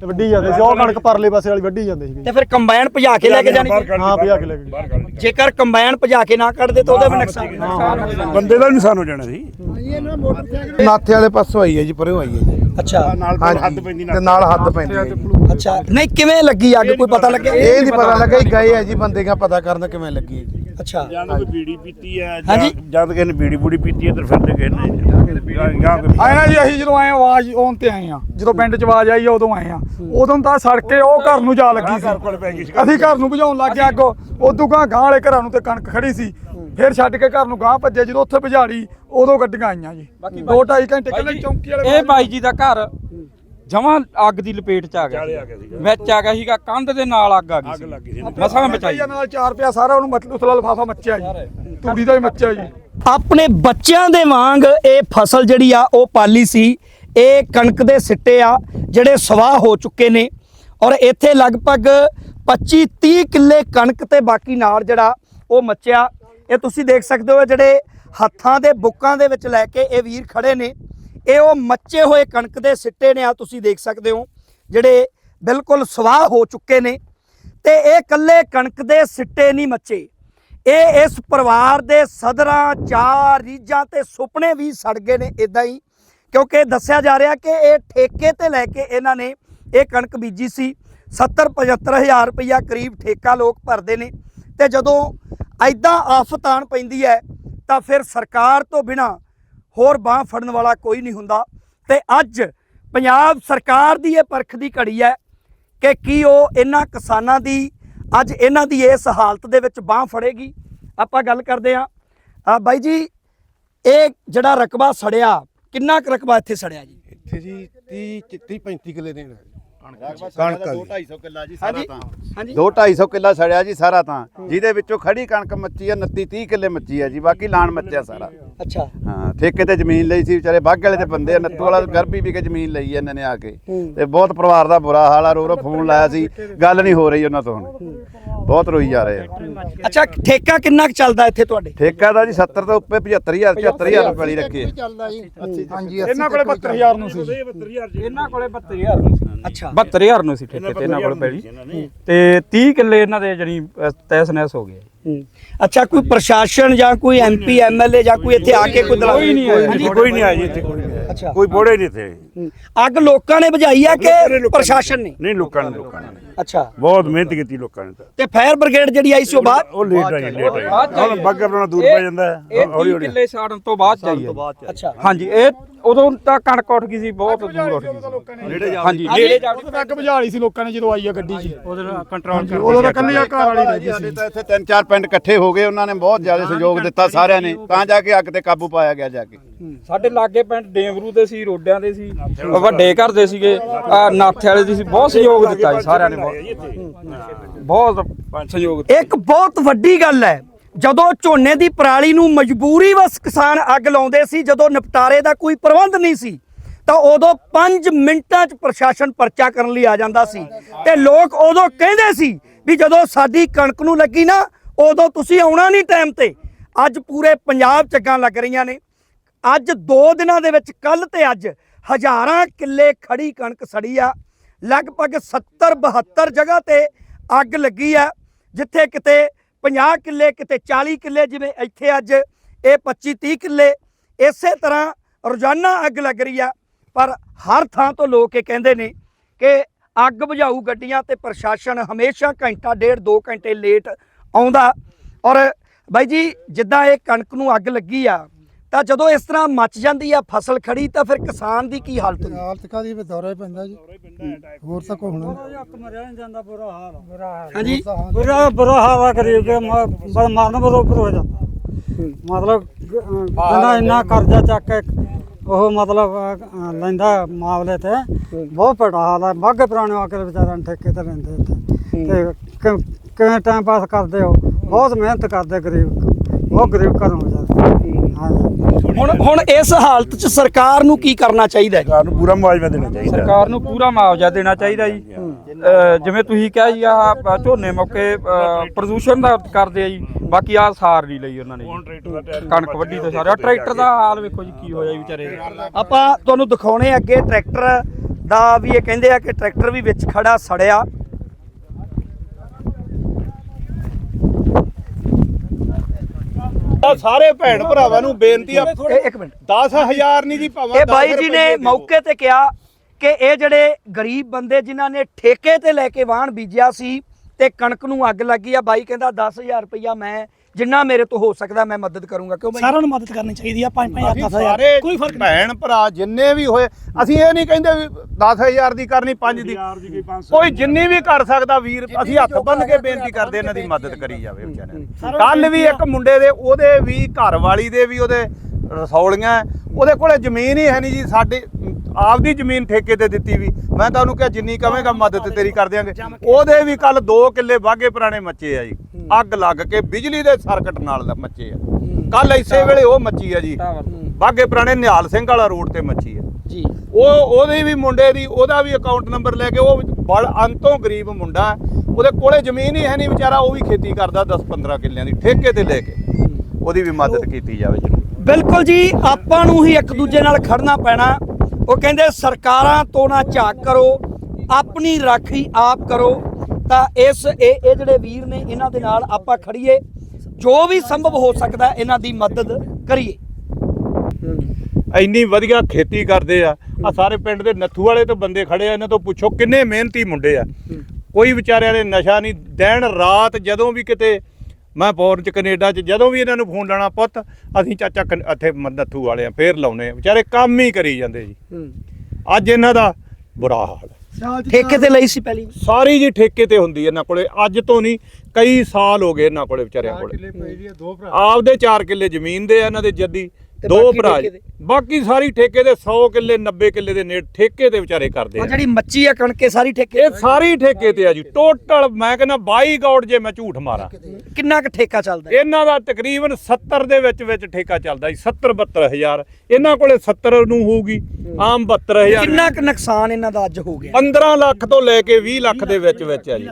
ਤੇ ਵੱਢੀ ਜਾਂਦੇ ਸੀ। ਉਹ ਕਣਕ ਪਰਲੇ ਪਾਸੇ ਵਾਲੀ ਵੱਢੀ ਜਾਂਦੇ ਸੀਗੇ। ਤੇ ਫਿਰ ਕੰਬਾਈਨ ਭਜਾ ਕੇ ਲੈ ਕੇ ਜਾਣੀ? ਹਾਂ ਭਜਾ ਕੇ ਲੈ ਗਏ। ਜੇਕਰ ਕੰਬਾਈਨ ਭਜਾ ਕੇ ਨਾ ਕੱਢਦੇ ਤਾਂ ਉਹਦਾ ਵੀ ਨੁਕਸਾਨ ਬੰਦੇ ਦਾ ਨੁਕਸਾਨ ਹੋ ਜਾਣਾ। ਸੀ? ਨਾਥੇ ਵਾਲੇ ਪਾਸੋਂ ਆਈ ਹੈ ਜੀ ਪਰੇ ਆਈ ਹੈ ਜੀ। ਅੱਛਾ। ਨਾਲ ਹਾਂਜੀ ਹੱਦ ਪੈਂਦੀ ਤੇ ਨਾਲ ਨਾਲ ਹੱਦ ਪੈਂਦੀ ਹੈ ਜੀ। ਅੱਛਾ। ਨਹੀਂ ਕਿਵੇਂ ਲੱਗੀ ਅੱਗ? ਕੋਈ ਪਤਾ ਲੱਗਿਆ? ਇਹ ਨਹੀਂ ਪਤਾ ਲੱਗਾ ਜੀ ਗਏ ਆ ਜੀ ਬੰਦੇ ਕਾ ਪਤਾ ਕਰਨ ਕਿਵੇਂ ਲੱਗੀ ਹੈ ਜੀ। ਅੱਛਾ। ਜਾਂ ਤਾਂ ਕੋਈ ਬੀੜੀ ਪੀਤੀ ਹੈ ਹਾਂਜੀ। ਜਾਂ ਜਾਂ ਤਾਂ ਕਿਸੇ ਨੇ ਬੀੜੀ ਬੂੜੀ ਪੀਤੀ ਹੈ ਤੇ ਫਿਰ ਤੇ ਕਿਸੇ ਨੇ ਜਾਂ- ਜਾਂ ਕੋਈ ਆਏ ਨਾ ਜੀ ਅਸੀਂ ਜਦੋਂ ਆਏ ਆਵਾਜ਼ ਆਉਣ ਤੇ ਆਏ ਆ। ਜਦੋਂ ਪਿੰਡ ਚ ਆਵਾਜ਼ ਆਈ ਆ, ਉਦੋਂ ਆਏ ਆ। ਉਦੋਂ ਤਾਂ ਸੜਕੇ ਉਹ ਘਰ ਨੂੰ ਜਾ ਲੱਗੀ ਸੀ। ਕੋਲ ਪੈ ਗਈ ਸੀ। ਅਸੀਂ ਘਰ ਨੂੰ ਭਜਾਉਣ ਲੱਗ ਗਏ ਅੱਗੋਂ। ਉਦੋਂ ਗਾਂ ਗਾਂ ਵਾਲੇ ਘਰਾਂ ਨੂੰ ਤੇ ਕਣਕ ਖੜੀ ਸੀ। ਫਿਰ ਛੱਡ ਕੇ ਘਰ ਨੂੰ ਗਾਂ ਭੱਜੇ ਜਦੋਂ ਉੱਥੇ ਭਜਾੜੀ ਉਦੋਂ ਗੱਡੀਆਂ ਆਈਆਂ ਜੀ। ਦੋ ਢਾਈ ਘੰਟੇ ਕੱਲੇ ਚੌਂਕੀ ਵਾਲੇ ਇਹ ਬਾਈ ਜੀ ਦਾ ਘਰ ਜਮਾਂ ਅੱਗ ਦੀ ਲਪੇਟ ਚ ਆ ਗਿਆ ਚਾਲੇ ਆ ਗਿਆ ਸੀਗਾ। ਵਿੱਚ ਆ ਗਿਆ ਸੀਗਾ ਕੰਧ ਦੇ ਨਾਲ ਅੱਗ ਆ ਗਈ ਅੱਗ ਲੱਗੀ ਸੀ। ਮਸਾਂ ਬਚਾਈ ਬਚਾਈਆ ਨਾਲ ਚਾਰ ਪਿਆ ਸਾਰਾ ਉਹਨੂੰ ਮਤਲਬ ਉਸਲਾ ਲਫਾਫਾ ਮੱਚਿਆ ਜੀ। ਤੂੜੀ ਦਾ ਹੀ ਮੱਚਿਆ ਜੀ। ਆਪਣੇ ਬੱਚਿਆਂ ਦੇ ਵਾਂਗ ਇਹ ਫਸਲ ਜਿਹੜੀ ਆ ਉਹ ਪਾਲੀ ਸੀ। ਇਹ ਕਣਕ ਦੇ ਸਿੱਟੇ ਆ ਜਿਹੜੇ ਸਵਾਹ ਹੋ ਚੁੱਕੇ ਨੇ। ਔਰ ਇੱਥੇ ਲਗਭਗ 25 30 ਕਿੱਲੇ ਕਣਕ ਤੇ ਬਾਕੀ ਨਾੜ ਜਿਹੜਾ ਉਹ ਮੱਚਿਆ। ਇਹ ਤੁਸੀਂ ਦੇਖ ਸਕਦੇ ਹੋ ਜਿਹੜੇ ਹੱਥਾਂ ਦੇ ਬੁੱਕਾਂ ਦੇ ਵਿੱਚ ਲੈ ਕੇ ਇਹ ਵੀਰ ਖੜੇ ਨੇ। ਇਹ ਉਹ ਮੱਚੇ ਹੋਏ ਕਣਕ ਦੇ ਸਿੱਟੇ ਨੇ ਆ ਤੁਸੀਂ ਦੇਖ ਸਕਦੇ ਹੋ, ਜਿਹੜੇ ਬਿਲਕੁਲ ਸਵਾਹ ਹੋ ਚੁੱਕੇ ਨੇ। ਤੇ ਇਹ ਕੱਲੇ ਕਣਕ ਦੇ ਸਿੱਟੇ ਨਹੀਂ ਮੱਚੇ। ਇਹ ਇਸ ਪਰਿਵਾਰ ਦੇ ਸਦਰਾਂ, ਚਾਰ ਰੀਝਾਂ ਤੇ ਸੁਪਨੇ ਵੀ ਸੜ ਗਏ ਨੇ ਇਦਾਂ ਹੀ, ਕਿਉਂਕਿ ਦੱਸਿਆ ਜਾ ਰਿਹਾ ਕਿ ਇਹ ਠੇਕੇ ਤੇ ਲੈ ਕੇ ਇਹਨਾਂ ਨੇ ਇਹ ਕਣਕ ਬੀਜੀ ਸੀ। 70 75000 ਰੁਪਇਆ ਕਰੀਬ ਠੇਕਾ ਲੋਕ ਭਰਦੇ ਨੇ। ਤੇ ਜਦੋਂ ਐਦਾਂ ਆਫਤ ਆਣ ਪੈਂਦੀ ਹੈ, ਤਾਂ ਫਿਰ ਸਰਕਾਰ ਤੋਂ ਬਿਨਾ ਹੋਰ ਬਾਹ ਫੜਨ ਵਾਲਾ ਕੋਈ ਨਹੀਂ ਹੁੰਦਾ। ਤੇ ਅੱਜ ਪੰਜਾਬ ਸਰਕਾਰ ਦੀ ਇਹ ਪਰਖ ਦੀ ਘੜੀ ਹੈ ਕਿ ਕੀ ਉਹ ਇਹਨਾਂ ਕਿਸਾਨਾਂ ਦੀ, ਅੱਜ ਇਹਨਾਂ ਦੀ ਇਸ ਹਾਲਤ ਦੇ ਵਿੱਚ ਬਾਹ ਫੜੇਗੀ। ਆਪਾਂ ਗੱਲ ਕਰਦੇ ਆ ਆ ਬਾਈ ਜੀ, ਇਹ ਜਿਹੜਾ ਰਕਬਾ ਸੜਿਆ, ਕਿੰਨਾ ਕੁ ਰਕਬਾ ਇੱਥੇ ਸੜਿਆ ਜੀ? ਇੱਥੇ ਜੀ 30 30 35 ਕਿੱਲੇ ਦੇਣ ਕਣਕ ਆ ਜੀ। 250 ਕਿੱਲਾ ਜੀ ਹਾਂਜੀ ਹਾਂਜੀ। 2 250 ਕਿੱਲਾ ਸੜਿਆ ਜੀ ਸਾਰਾ ਤਾਂ। ਜਿਹਦੇ ਵਿੱਚੋਂ ਖੜੀ ਕਣਕ ਮੱਚੀ ਆ 29 30 ਕਿੱਲੇ ਮੱਚੀ ਆ ਜੀ ਬਾਕੀ ਲਾਣ ਮੱਚਿਆ ਸਾਰਾ। ਅੱਛਾ। ਹਾਂ ਠੇਕੇ ਤੇ ਜ਼ਮੀਨ ਲਈ ਸੀ ਵਿਚਾਰੇ ਬਾਗ ਵਾਲੇ ਤੇ ਬੰਦੇ ਆ, ਨੱਤੂ ਵਾਲਾ ਗਰਬੀ ਵੀ ਕੇ ਜ਼ਮੀਨ ਲਈ ਇਹਨਾਂ ਨੇ ਆ ਕੇ। ਤੇ ਬਹੁਤ ਪਰਿਵਾਰ ਦਾ ਬੁਰਾ ਹਾਲ ਆ ਰੋ ਰੋ ਫੋਨ ਲਾਇਆ ਸੀ ਗੱਲ ਨਹੀਂ ਹੋ ਰਹੀ ਉਹਨਾਂ ਤੋਂ ਹੁਣ। ਬਹੁਤ ਰੋਈ ਜਾ ਰਹੇ ਆ। ਅੱਛਾ ਠੇਕਾ ਕਿੰਨਾ ਕੁ ਚੱਲਦਾ ਇੱਥੇ ਤੁਹਾਡੇ? ਠੇਕਾ ਦਾ ਜੀ 70 ਤੋਂ ਉੱਪਰ 75000 74000 ਰੁਪਏ ਵਾਲੀ ਰੱਖੀ ਹੈ। ਚੱਲਦਾ ਜੀ ਹਾਂਜੀ ਇਹਨਾਂ ਕੋਲੇ 72000 ਨੂੰ ਸੀ। ਇਹਨਾਂ ਕੋਲੇ 72000 ਨੂੰ ਸੀ। ਅੱਛਾ। 72000 ਨੂੰ ਸੀ ਠੇਕੇ ਤੇ ਇਹਨਾਂ ਕੋਲ ਪੈਲੀ। ਤੇ 30 ਕਿੱਲੇ ਇਹਨਾਂ ਦੇ ਜਣੀ ਤੈਸ ਨੈਸ ਹੋ ਗਏ। ਹੂੰ। ਅੱਛਾ ਕੋਈ ਪ੍ਰਸ਼ਾਸਨ ਜਾਂ ਕੋਈ ਐਮਪੀ ਐਮਐਲਏ ਜਾਂ ਕੋਈ ਇੱਥੇ ਆ ਕੇ ਕੋਈ ਦਲਾ ਕੋਈ ਨਹੀਂ ਆਇਆ ਜੀ ਕੋਈ ਨਹੀਂ ਆਇਆ ਜੀ ਇੱਥੇ। ਕੋਈ ਨਹੀਂ ਆਇਆ। ਅੱਛਾ। ਕੋਈ ਬੋੜੇ ਨਹੀਂ ਇੱਥੇ। ਹੂੰ। ਅੱਗ ਲੋਕਾਂ ਨੇ ਬੁਝਾਈ ਆ ਕਿ ਪ੍ਰਸ਼ਾਸਨ ਨੇ? ਨਹੀਂ ਲੋਕਾਂ ਨੇ ਲੋਕਾਂ ਨੇ। ਅੱਛਾ। ਬਹੁਤ ਮਿਹਨਤ ਕੀਤੀ ਲੋਕਾਂ ਨੇ ਤਾਂ। ਤੇ ਫਾਇਰ ਬ੍ਰਿਗੇਡ ਜਿਹੜੀ ਆਈ ਸੀ ਉਹ ਬਾਅਦ? ਉਹ ਲੇਟ ਆਈ ਲੇਟ ਆਈ। ਬਾਅਦ ਚ ਆਈ ਹੁਣ ਬੱਗ ਆਪਣਾ ਦੂਰ ਪੈ ਜਾਂਦਾ ਹੈ। ਇਹ ਹੌਲੀ 30 ਹੌਲੀ ਕਿੱਲੇ ਸਾੜਨ ਤੋਂ ਬਾਅਦ ਚਾਹੀਏ ਅੱਛਾ। ਹਾਂਜੀ ਇਹ ਉਦੋਂ ਤਾਂ ਕਣਕ ਉੱਠ ਗਈ ਸੀ ਬਹੁਤ ਦੂਰ ਉੱਠ ਗਈ ਸੀ ਨੇੜੇ ਹਾਂਜੀ ਨੇੜੇ ਜਾ ਉਦੋਂ ਤੱਕ ਬੁਝਾ ਲਈ ਸੀ ਲੋਕਾਂ ਨੇ ਜਦੋਂ ਆਈ ਆ ਗੱਡੀ 'ਚ। ਉਹਦੇ ਨਾਲ ਕੰਟਰੋਲ ਉਦੋਂ ਤਾਂ ਕੱਲੀ ਆ ਘਰ ਵਾਲੀ ਰਹਿ ਗਈ ਸਾਡੇ ਸੀ। ਤਾਂ ਇੱਥੇ ਤਿੰਨ ਚਾਰ ਪਿੰਡ ਇਕੱਠੇ ਹੋ ਗਏ ਉਹਨਾਂ ਨੇ ਬਹੁਤ ਜ਼ਿਆਦਾ ਸਹਿਯੋਗ ਦਿੱਤਾ ਸਾਰਿਆਂ ਨੇ। ਤਾਂ ਜਾ ਕੇ ਅੱਗ ਤੇ ਕਾਬੂ ਪਾਇਆ ਗਿਆ ਜਾ ਕੇ। ਸਾਡੇ ਲਾਗੇ ਪਿੰਡ ਡੇਮਰੂ ਦੇ ਸੀ ਰੋਡਿਆਂ ਦੇ ਸੀ। ਵੱਡੇ ਘਰ ਦੇ ਸੀਗੇ। ਆਹ ਨਾਥੇ ਵਾਲੇ ਦੇ ਸੀ ਬਹੁਤ ਸਹਿਯੋਗ ਦਿੱਤਾ ਜੀ ਸਾਰਿਆਂ ਨੇ ਬਹੁਤ ਬਹੁਤ। ਸਹਿਯੋਗ। ਇੱਕ ਬਹੁਤ ਵੱਡੀ ਗੱਲ ਹੈ ਜਦੋਂ ਝੋਨੇ ਦੀ ਪਰਾਲੀ ਨੂੰ ਮਜਬੂਰੀ ਵਸ ਕਿਸਾਨ ਅੱਗ ਲਾਉਂਦੇ ਸੀ ਜਦੋਂ ਨਿਪਟਾਰੇ ਦਾ ਕੋਈ ਪ੍ਰਬੰਧ ਨਹੀਂ ਸੀ ਤਾਂ ਉਦੋਂ 5 ਮਿੰਟਾਂ 'ਚ ਪ੍ਰਸ਼ਾਸਨ ਪਰਚਾ ਕਰਨ ਲਈ ਆ ਜਾਂਦਾ ਸੀ। ਤੇ ਲੋਕ ਉਦੋਂ ਕਹਿੰਦੇ ਸੀ ਵੀ ਜਦੋਂ ਸਾਡੀ ਕਣਕ ਨੂੰ ਲੱਗੀ ਨਾ ਉਦੋਂ ਤੁਸੀਂ ਆਉਣਾ ਨਹੀਂ ਟਾਈਮ ਤੇ। ਅੱਜ ਪੂਰੇ ਪੰਜਾਬ ਚੱਗਾਂ ਲੱਗ ਰਹੀਆਂ ਨੇ। ਅੱਜ 2 ਦਿਨਾਂ ਦੇ ਵਿੱਚ ਕੱਲ ਤੇ ਅੱਜ ਹਜ਼ਾਰਾਂ ਕਿੱਲੇ ਖੜੀ ਕਣਕ ਸੜੀ ਆ। ਲਗਭਗ 70 72 ਜਗ੍ਹਾ ਤੇ ਅੱਗ ਲੱਗੀ ਆ, ਜਿੱਥੇ ਕਿਤੇ 50 ਕਿੱਲੇ, ਕਿਤੇ 40 ਕਿੱਲੇ, ਜਿਵੇਂ ਇੱਥੇ ਅੱਜ ਇਹ 25 30 ਕਿੱਲੇ, ਇਸੇ ਤਰ੍ਹਾਂ ਰੋਜ਼ਾਨਾ ਅੱਗ ਲੱਗ ਰਹੀ ਆ। ਪਰ ਹਰ ਥਾਂ ਤੋਂ ਲੋਕ ਇਹ ਕਹਿੰਦੇ ਨੇ ਕਿ ਅੱਗ ਬੁਝਾਊ ਗੱਡੀਆਂ ਤੇ ਪ੍ਰਸ਼ਾਸਨ ਹਮੇਸ਼ਾ ਘੰਟਾ, ਡੇਢ 2 ਘੰਟੇ ਲੇਟ ਆਉਂਦਾ। ਔਰ ਬਾਈ ਜੀ, ਜਿੱਦਾਂ ਇਹ ਕਣਕ ਨੂੰ ਅੱਗ ਲੱਗੀ ਆ ਤਾਂ ਜਦੋਂ ਇਸ ਤਰ੍ਹਾਂ ਮੱਚ ਜਾਂਦੀ ਆ ਫਸਲ ਖੜੀ ਤਾਂ ਫਿਰ ਕਿਸਾਨ ਦੀ ਕੀ ਹਾਲਤ ਹੁੰਦੀ ਹਾਲਤ ਕਾਦੀ ਵੀ ਦੌਰਾ ਹੀ ਪੈਂਦਾ ਜੀ। ਹੋਰ ਤਾਂ ਕੋਈ ਹੋਣਾ ਹਾਂਜੀ? ਬੁਰਾ ਬੁਰਾ ਹਾਲਾ ਕਰੀ ਕਿ ਮਰਨ ਬਰੋਬਰ ਹੋ ਜਾਂਦਾ। ਮਤਲਬ ਬੰਦਾ ਇੰਨਾ ਕਰਜ਼ਾ ਚੱਕ ਕੇ ਉਹ ਮਤਲਬ ਅਹ, ਲੈਂਦਾ ਮਾਮਲੇ ਤੇ। ਬਹੁਤ ਭੜਾ ਹਾਲ ਹੈ ਬਾਗੇ ਪੁਰਾਣੇ ਆ ਕੇ ਵਿਚਾਰਿਆਂ ਨੂੰ ਠੇਕੇ ਤੇ ਲੈਂਦੇ ਇੱਥੇ। ਤੇ ਕਿ- ਕਿਵੇਂ ਟਾਈਮ ਪਾਸ ਕਰਦੇ ਹੋ? ਬਹੁਤ ਮਿਹਨਤ ਕਰਦੇ ਗਰੀਬ ਬਹੁਤ ਗਰੀਬ ਘਰੋਂ ਵਿਚਾਰੇ ਹਾਂਜੀ। ਹੁਣ ਹੁਣ ਇਸ ਹਾਲਤ 'ਚ ਸਰਕਾਰ ਨੂੰ ਕੀ ਕਰਨਾ ਚਾਹੀਦਾ ਹੈ ਸਰਕਾਰ ਨੂੰ ਪੂਰਾ ਮੁਆਵਜ਼ਾ ਦੇਣਾ ਚਾਹੀਦਾ। ਸਰਕਾਰ ਨੂੰ ਪੂਰਾ ਮੁਆਵਜ਼ਾ ਦੇਣਾ ਚਾਹੀਦਾ ਜੀ। ਅਹ ਜਿਵੇਂ ਤੁਸੀਂ ਕਿਹਾ ਜੀ ਆਹ ਝੋਨੇ ਮੌਕੇ ਅਹ ਪ੍ਰਦੂਸ਼ਣ ਦਾ ਕਰਦੇ ਆ ਜੀ। ਬਾਕੀ ਆਹ ਸਾਰ ਨਹੀਂ ਲਈ ਉਹਨਾਂ ਨੇ ਜੀ। ਕਣਕ ਵੱਢੀ ਤੇ ਸਾਰੇ ਟਰੈਕਟਰ ਦਾ ਹਾਲ ਵੇਖੋ ਜੀ ਕੀ ਹੋਇਆ ਜੀ ਵਿਚਾਰੇ ਦਾ। ਆਪਾਂ ਤੁਹਾਨੂੰ ਦਿਖਾਉਣੇ ਅੱਗੇ ਟਰੈਕਟਰ ਦਾ ਵੀ ਇਹ ਕਹਿੰਦੇ ਆ ਕਿ ਟਰੈਕਟਰ ਵੀ ਵਿੱਚ ਖੜਾ ਸੜਿਆ। ਸਾਰੇ ਭੈਣ ਭਰਾਵਾਂ ਨੂੰ ਬੇਨਤੀ ਆ ਇਹ ਇੱਕ ਮਿੰਟ। 10000 ਨਹੀਂ ਜੀ ਭਾਵੇਂ ਇਹ ਬਾਈ ਜੀ ਨੇ ਮੌਕੇ ਤੇ ਕਿਹਾ ਕਿ ਇਹ ਜਿਹੜੇ ਗਰੀਬ ਬੰਦੇ ਜਿਨ੍ਹਾਂ ਨੇ ਠੇਕੇ ਤੇ ਲੈ ਕੇ ਵਾਹਣ ਬੀਜਿਆ ਸੀ ਤੇ ਕਣਕ ਨੂੰ ਅੱਗ ਲੱਗੀ ਆ ਬਾਈ ਕਹਿੰਦਾ 10000 ਰੁਪਇਆ ਮੈਂ ਜਿੰਨਾ ਮੇਰੇ ਤੋਂ ਹੋ ਸਕਦਾ ਮੈਂ ਮਦਦ ਕਰੂੰਗਾ ਕਿਉਂ ਬਾਈ? ਸਾਰਿਆਂ ਨੂੰ ਮਦਦ ਕਰਨੀ ਚਾਹੀਦੀ ਆ 5 5 ਅਸੀਂ ਸਾਰੇ ਕੋਈ ਫ਼ਰਕ ਭੈਣ ਭਰਾ ਜਿੰਨੇ ਵੀ ਹੋਏ ਅਸੀਂ ਇਹ ਨਹੀਂ ਕਹਿੰਦੇ ਵੀ 10000 ਦੀ ਕਰਨੀ 5 ਦੀ। ਕੋਈ ਜਿੰਨੀ ਵੀ ਕਰ ਸਕਦਾ ਵੀਰ ਅਸੀਂ ਹੱਥ ਬੰਨ ਕੇ ਬੇਨਤੀ ਕਰਦੇ ਇਹਨਾਂ ਦੀ ਮਦਦ ਕਰੀ ਜਾਵੇ ਵਿਚਾਰਿਆਂ ਦੀ। ਕੱਲ ਵੀ ਇੱਕ ਮੁੰਡੇ ਦੇ ਉਹਦੇ ਵੀ ਘਰ ਵਾਲੀ ਦੇ ਵੀ ਉਹਦੇ ਰਸੌਲੀਆਂ ਉਹਦੇ ਕੋਲੇ ਜ਼ਮੀਨ ਹੀ ਹੈ ਨਹੀਂ ਜੀ ਸਾਡੇ ਆਪਦੀ ਜ਼ਮੀਨ ਠੇਕੇ ਤੇ ਦਿੱਤੀ ਵੀ। ਮੈਂ ਤਾਂ ਉਹਨੂੰ ਕਿਹਾ ਜਿੰਨੀ ਕਵੇਂਗਾ ਮਦਦ ਤੇਰੀ ਕਰ ਦਿਆਂਗੇ। ਉਹਦੇ ਵੀ ਕੱਲ 2 ਕਿੱਲੇ ਵਾਗੇ ਪੁਰਾਣੇ ਮੱਚੇ ਆ ਜੀ। ਅੱਗ ਲੱਗ ਕੇ ਬਿਜਲੀ ਦੇ ਸਰਕਟ ਨਾਲ ਮੱਚੇ ਆ। ਕੱਲ ਇਸੇ ਵੇਲੇ ਉਹ ਮੱਚੀ ਆ ਜੀ। ਬਾਗੇ ਪੁਰਾਣੇ ਨਿਹਾਲ ਸਿੰਘ ਵਾਲਾ ਰੋਡ ਤੇ ਮੱਚੀ ਆ। ਜੀ। ਉਹ ਉਹਦੇ ਵੀ ਮੁੰਡੇ ਦੀ ਉਹਦਾ ਵੀ ਅਕਾਊਂਟ ਨੰਬਰ ਲੈ ਕੇ ਉਹ ਬੜ ਅੰਤੋਂ ਗਰੀਬ ਮੁੰਡਾ ਉਹਦੇ ਕੋਲੇ ਜ਼ਮੀਨ ਹੀ ਹੈ ਨਹੀਂ ਵਿਚਾਰਾ ਉਹ ਵੀ ਖੇਤੀ ਕਰਦਾ 10-15 ਕਿੱਲਿਆਂ ਦੀ ਠੇਕੇ ਤੇ ਲੈ ਕੇ। ਉਹਦੀ ਵੀ ਮਦਦ ਕੀਤੀ ਜਾਵੇ ਜ਼ਰੂਰ। ਬਿਲਕੁਲ ਜੀ ਆਪਾਂ ਨੂੰ ਹੀ ਇੱਕ ਦੂਜੇ ਨਾਲ ਖੜਨਾ ਪੈਣਾ। ਉਹ ਕਹਿੰਦੇ ਸਰਕਾਰਾਂ ਤੋਂ ਨਾ ਝਾਕ ਕਰੋ ਆਪਣੀ ਰਾਖੀ ਆਪ ਕਰੋ। ਤਾਂ ਇਸ ਇਹ ਇਹ ਜਿਹੜੇ ਵੀਰ ਨੇ ਇਹਨਾਂ ਦੇ ਨਾਲ ਆਪਾਂ ਖੜੀਏ ਜੋ ਵੀ ਸੰਭਵ ਹੋ ਸਕਦਾ ਇਹਨਾਂ ਦੀ ਮਦਦ ਕਰੀਏ। ਇੰਨੀ ਵਧੀਆ ਖੇਤੀ ਕਰਦੇ ਆ। ਆ ਸਾਰੇ ਪਿੰਡ ਦੇ ਨੱਥੂ ਵਾਲੇ ਤੋਂ ਬੰਦੇ ਖੜੇ ਆ ਇਹਨਾਂ ਤੋਂ ਪੁੱਛੋ ਕਿੰਨੇ ਮਿਹਨਤੀ ਮੁੰਡੇ ਆ। ਕੋਈ ਵਿਚਾਰਿਆਂ ਨੇ ਨਸ਼ਾ ਨਹੀਂ। ਦਿਨ ਰਾਤ ਜਦੋਂ ਵੀ ਕਿਤੇ ਮੈਂ ਫੋਰਨ ਚ ਕੈਨੇਡਾ ਚ ਜਦੋਂ ਵੀ ਇਹਨਾਂ ਨੂੰ ਫੋਨ ਲਾਣਾ ਪੁੱਤ ਅਸੀਂ ਚਾਚਾ ਇੱਥੇ ਨੱਥੂ ਵਾਲੇ ਆ ਫੇਰ ਲਾਉਨੇ ਆ। ਵਿਚਾਰੇ ਕੰਮ ਹੀ ਕਰੀ ਜਾਂਦੇ ਜੀ। ਅੱਜ ਇਹਨਾਂ ਦਾ ਬੁਰਾ ਹਾਲ ਹੈ। ਠੇਕੇ ਤੇ ਲਈ ਸੀ ਪਹਿਲੀ। ਸਾਰੀ ਜੀ ਠੇਕੇ ਤੇ ਹੁੰਦੀ ਇਹਨਾਂ ਕੋਲੇ। ਅੱਜ ਤੋਂ ਨਹੀਂ ਕਈ ਸਾਲ ਹੋ ਗਏ ਇਹਨਾਂ ਕੋਲੇ ਵਿਚਾਰਿਆਂ ਕੋਲੇ। ਆਪਦੇ 4 ਕਿੱਲੇ ਜ਼ਮੀਨ ਦੇ ਆ ਇਹਨਾਂ ਦੇ ਜੱਦੀ। ਤੇ ਦੋ ਬਾਕੀ ਭਰਾ ਠੇਕੇ ਦੇ? ਬਾਕੀ ਸਾਰੀ ਠੇਕੇ ਦੇ 100 ਕਿੱਲੇ 90 ਕਿੱਲੇ ਦੇ ਨੇੜ ਠੇਕੇ ਤੇ ਵਿਚਾਰੇ ਕਰਦੇ ਆ। ਜਿਹੜੀ ਮੱਚੀ ਆ ਕਣਕੇ ਸਾਰੀ ਠੇਕੇ ਇਹ ਸਾਰੀ ਠੇਕੇ ਤੇ ਆ ਜੀ। ਟੋਟਲ ਮੈਂ ਕਹਿੰਦਾ 22 ਗੌਡ ਜੇ ਮੈਂ ਝੂਠ ਮਾਰਾਂ। ਕਿੰਨਾ ਕੁ ਠੇਕਾ ਚੱਲਦਾ? ਹੈ? ਇਹਨਾਂ ਦਾ ਤਕਰੀਬਨ 70 ਦੇ ਵਿੱਚ ਵਿੱਚ ਠੇਕਾ ਚੱਲਦਾ ਜੀ। 70 72000 ਇਹਨਾਂ ਕੋਲੇ 70 ਨੂੰ ਹੋਊਗੀ। ਆਮ 72000 ਕਿੰਨਾ ਕੁ ਨੁਕਸਾਨ ਇਹਨਾਂ ਦਾ ਅੱਜ ਹੋ ਗਿਆ? 15 ਲੱਖ ਤੋਂ ਲੈ ਕੇ 20 ਲੱਖ ਦੇ ਵਿੱਚ ਵਿੱਚ ਆ ਜੀ।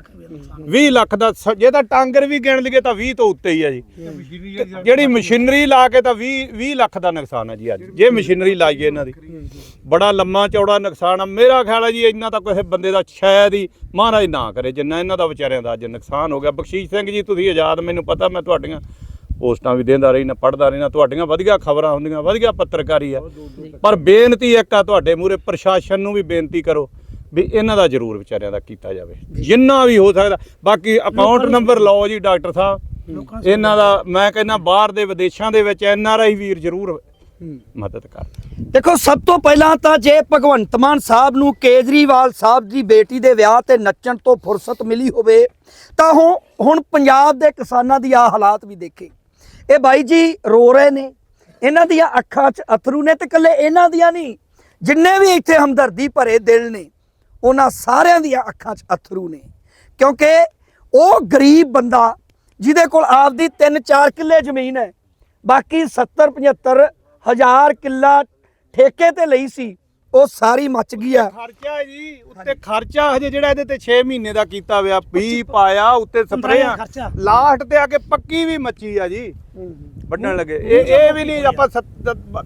20 ਲੱਖ ਦਾ ਸ- ਜੇ ਤਾਂ ਟਾਂਗਰ ਵੀ ਗਿਣ ਲਈਏ ਤਾਂ 20 ਤੋਂ ਉੱਤੇ ਹੀ ਆ ਜੀ। ਤੇ ਜਿਹੜੀ ਮਸ਼ੀਨਰੀ ਲਾ ਕੇ ਤਾਂ 20 20 ਲੱਖ ਦਾ ਨੁਕਸਾਨ ਹੈ ਜੀ ਅੱਜ। ਜੇ ਮਸ਼ੀਨਰੀ ਲਾਈਏ ਇਹਨਾਂ ਦੀ। ਬੜਾ ਲੰਮਾ ਚੌੜਾ ਨੁਕਸਾਨ ਆ। ਮੇਰਾ ਖਿਆਲ ਹੈ ਜੀ ਇੰਨਾ ਤਾਂ ਕਿਸੇ ਬੰਦੇ ਦਾ ਸ਼ਾਇਦ ਹੀ ਮਹਾਰਾਜ ਨਾ ਕਰੇ। ਜਿੰਨਾ ਇਹਨਾਂ ਦਾ ਵਿਚਾਰਿਆਂ ਦਾ ਅੱਜ ਨੁਕਸਾਨ ਹੋ ਗਿਆ। ਬਖਸ਼ੀਸ਼ ਸਿੰਘ ਜੀ ਤੁਸੀਂ ਆਜ਼ਾਦ ਮੈਨੂੰ ਪਤਾ ਮੈਂ ਤੁਹਾਡੀਆਂ ਪੋਸਟਾਂ ਵੀ ਦਿੰਦਾ ਰਹੀ ਨਾ ਪੜਦਾ ਰਹੀ ਨਾ ਤੁਹਾਡੀਆਂ ਵਧੀਆ ਖਬਰਾਂ ਹੁੰਦੀਆਂ ਵਧੀਆ ਪੱਤਰਕਾਰੀ ਆ। ਪਰ ਬੇਨਤੀ ਇੱਕ ਆ ਤੁਹਾਡੇ ਮੂਰੇ ਪ੍ਰਸ਼ਾਸਨ ਨੂੰ ਵੀ ਬੇਨਤੀ ਕਰੋ। ਵੀ ਇਹਨਾਂ ਦਾ ਜ਼ਰੂਰ ਵਿਚਾਰਿਆਂ ਦਾ ਕੀਤਾ ਜਾਵੇ। ਜਿੰਨਾ ਵੀ ਹੋ ਸਕਦਾ ਬਾਕੀ ਅਕਾਊਂਟ ਨੰਬਰ ਲਓ ਜੀ ਡਾਕਟਰ ਸਾਹਿਬ। ਇਹਨਾਂ ਦਾ ਮੈਂ ਕਹਿੰਦਾ ਬਾਹਰ ਦੇ ਵਿਦੇਸ਼ਾਂ ਦੇ ਵਿੱਚ ਐਨ ਆਰ ਆਈ ਵੀਰ ਜ਼ਰੂਰ ਮਦਦ ਕਰ। ਦੇਖੋ ਸਭ ਤੋਂ ਪਹਿਲਾਂ ਤਾਂ ਜੇ ਭਗਵੰਤ ਮਾਨ ਸਾਹਿਬ ਨੂੰ ਕੇਜਰੀਵਾਲ ਸਾਹਿਬ ਦੀ ਬੇਟੀ ਦੇ ਵਿਆਹ ਤੇ ਨੱਚਣ ਤੋਂ ਫੁਰਸਤ ਮਿਲੀ ਹੋਵੇ ਤਾਂ ਹੁਣ ਹੁਣ ਪੰਜਾਬ ਦੇ ਕਿਸਾਨਾਂ ਦੀ ਆ ਹਾਲਾਤ ਵੀ ਦੇਖੇ। ਇਹ ਬਾਈ ਜੀ ਰੋ ਰਹੇ ਨੇ। ਇਹਨਾਂ ਦੀਆਂ ਅੱਖਾਂ 'ਚ ਅਥਰੂ ਨੇ ਤੇ ਇਕੱਲੇ ਇਹਨਾਂ ਦੀਆਂ ਨਹੀਂ। ਜਿੰਨੇ ਵੀ ਇੱਥੇ ਹਮਦਰਦੀ ਭਰੇ ਦਿਲ ਨੇ ਉਹਨਾਂ ਸਾਰਿਆਂ ਦੀਆਂ ਅੱਖਾਂ 'ਚ ਅਥਰੂ ਨੇ। ਕਿਉਂਕਿ ਉਹ ਗਰੀਬ ਬੰਦਾ, ਜਿਹਦੇ ਕੋਲ ਆਪਦੀ 3-4 ਕਿੱਲੇ ਜ਼ਮੀਨ ਹੈ, ਬਾਕੀ 70 75 ਹਜ਼ਾਰ ਕਿੱਲਾ ਠੇਕੇ ਤੇ ਲਈ ਸੀ। ਉਹ ਸਾਰੀ ਮੱਚ ਗਈ ਆ। ਖਰਚਾ ਜੀ ਉੱਤੇ ਖਰਚਾ ਹਜੇ ਜਿਹੜਾ ਇਹਦੇ ਤੇ 6 ਮਹੀਨੇ ਦਾ ਕੀਤਾ ਹੋਇਆ ਵੀ ਪਾਇਆ ਉੱਤੇ ਸਪਰੇਆਂ। ਲਾਸਟ ਤੇ ਆ ਕੇ ਪੱਕੀ ਵੀ ਮੱਚੀ ਆ ਜੀ। ਵੱਢਣ ਲੱਗੇ। ਇਹ ਇਹ ਵੀ ਨਹੀਂ ਆਪਾਂ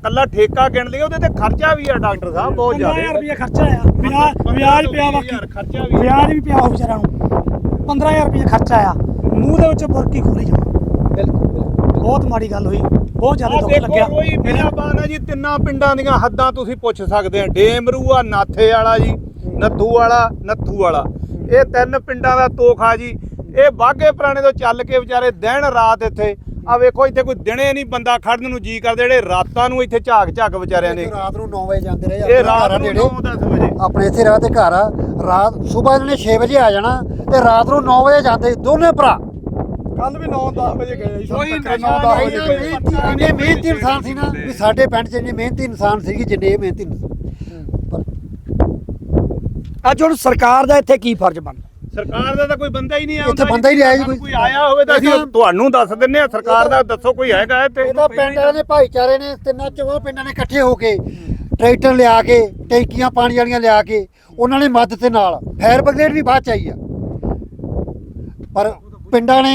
ਕੱਲਾ ਠੇਕਾ ਗਿਣ ਲਈਏ ਉਹਦੇ ਤੇ ਖਰਚਾ ਵੀ ਆ ਡਾਕਟਰ ਸਾਹਿਬ ਬਹੁਤ ਜ਼ਿਆਦਾ। ਰੁਪਏ ਖਰਚਾ ਆ। ਵਿਆਜ ਪਿਆ ਬਾਕੀ। ਖਰਚਾ ਵੀ ਵਿਆਜ ਵੀ ਪਿਆ ਨੂੰ। 15000 ਰੁਪਏ ਖਰਚਾ ਆ। ਮੂੰਹ ਦੇ ਵਿੱਚ ਬੁਰਕੀ ਖੋਲੀ ਜਾ ਬਹੁਤ ਮਾੜੀ ਗੱਲ ਹੋਈ। ਬਹੁਤ ਜ਼ਿਆਦਾ ਦੁੱਖ ਲੱਗਿਆ। ਕੋਈ ਬਿਆਬਾਨ ਆ ਜੀ ਤਿੰਨਾਂ ਪਿੰਡਾਂ ਦੀਆਂ ਹੱਦਾਂ ਤੁਸੀਂ ਪੁੱਛ ਸਕਦੇ ਆ ਡੇਮਰੂ ਆ ਨਾਥੇ ਵਾਲਾ ਜੀ ਨੱਥੂ ਵਾਲਾ ਨੱਥੂ ਵਾਲਾ। ਇਹ ਤਿੰਨ ਪਿੰਡਾਂ ਦਾ ਤੋਖਾ ਜੀ। ਇਹ ਬਾਗੇ ਪੁਰਾਣੇ ਤੋਂ ਚੱਲ ਕੇ ਵਿਚਾਰੇ ਦਿਨ ਰਾਤ ਇੱਥੇ। ਆ ਵੇਖੋ ਇੱਥੇ ਕੋਈ ਦਿਨੇ ਨਹੀਂ ਬੰਦਾ ਖੜਨ ਨੂੰ ਜੀ ਕਰਦੇ। ਜਿਹੜੇ ਰਾਤਾਂ ਨੂੰ ਇੱਥੇ ਝਾਕ ਝਾਕ ਵਿਚਾਰਿਆਂ ਨੇ ਰਾਤ ਨੂੰ 9 ਵਜੇ ਜਾਂਦੇ ਰਹੇ। ਇਹ ਰਾਤ ਨੂੰ 9-10 ਵਜੇ। ਆਪਣੇ ਇੱਥੇ ਰਾਤ ਦੇ ਘਰ ਆ। ਰਾਤ ਸਵੇਰ ਇਹਨਾਂ ਨੇ 6 ਵਜੇ ਆ ਜਾਣਾ ਤੇ ਰਾਤ ਨੂੰ 9 ਵਜੇ ਜਾਂਦੇ। ਦੋਨੇ ਭਰਾ। ਕੱਲ ਵੀ 9-10 ਵਜੇ ਗਏ ਕੋਈ ਇੰਨੇ ਮਿਹਨਤੀ ਇਨਸਾਨ ਸੀ ਨਾ ਵੀ ਸਾਡੇ ਪਿੰਡ 'ਚ ਇੰਨੇ ਮਿਹਨਤੀ ਇਨਸਾਨ ਸੀਗੇ ਜਿੰਨੇ ਇਹ ਮਿਹਨਤੀ ਇਨਸਾਨ ਪਰ ਅੱਜ ਹੁਣ ਸਰਕਾਰ ਦਾ ਇੱਥੇ ਕੀ ਫਰਜ਼ ਬਣਦਾ? ਸਰਕਾਰ ਦਾ ਤਾਂ ਕੋਈ ਬੰਦਾ ਹੀ ਨਹੀਂ ਇੱਥੇ ਆਉਂਦਾ ਬੰਦਾ ਹੀ ਨਹੀਂ ਆਇਆ ਜੀ ਕੋਈ। ਕੋਈ ਆਇਆ ਹੋਵੇ ਤਾਂ ਅਸੀਂ ਤੁਹਾਨੂੰ ਦੱਸ ਦਿੰਨੇ ਆ ਸਰਕਾਰ ਦਾ ਦੱਸੋ ਕੋਈ ਹੈਗਾ ਇੱਥੇ? ਪਿੰਡ ਵਾਲਿਆਂ ਭਾਈਚਾਰੇ ਨੇ ਤਿੰਨਾਂ ਚੋਂ ਪਿੰਡਾਂ ਨੇ ਇਕੱਠੇ ਹੋ ਕੇ ਟਰੈਕਟਰ ਲਿਆ ਕੇ ਟੈਂਕੀਆਂ ਪਾਣੀ ਵਾਲੀਆਂ ਲਿਆ ਕੇ ਉਹਨਾਂ ਨੇ ਮਦਦ ਦੇ ਨਾਲ ਫਾਇਰ ਬ੍ਰਿਗੇਡ ਵੀ ਬਾਅਦ ਚ ਆਈ ਆ। ਪਰ ਪਿੰਡਾਂ ਨੇ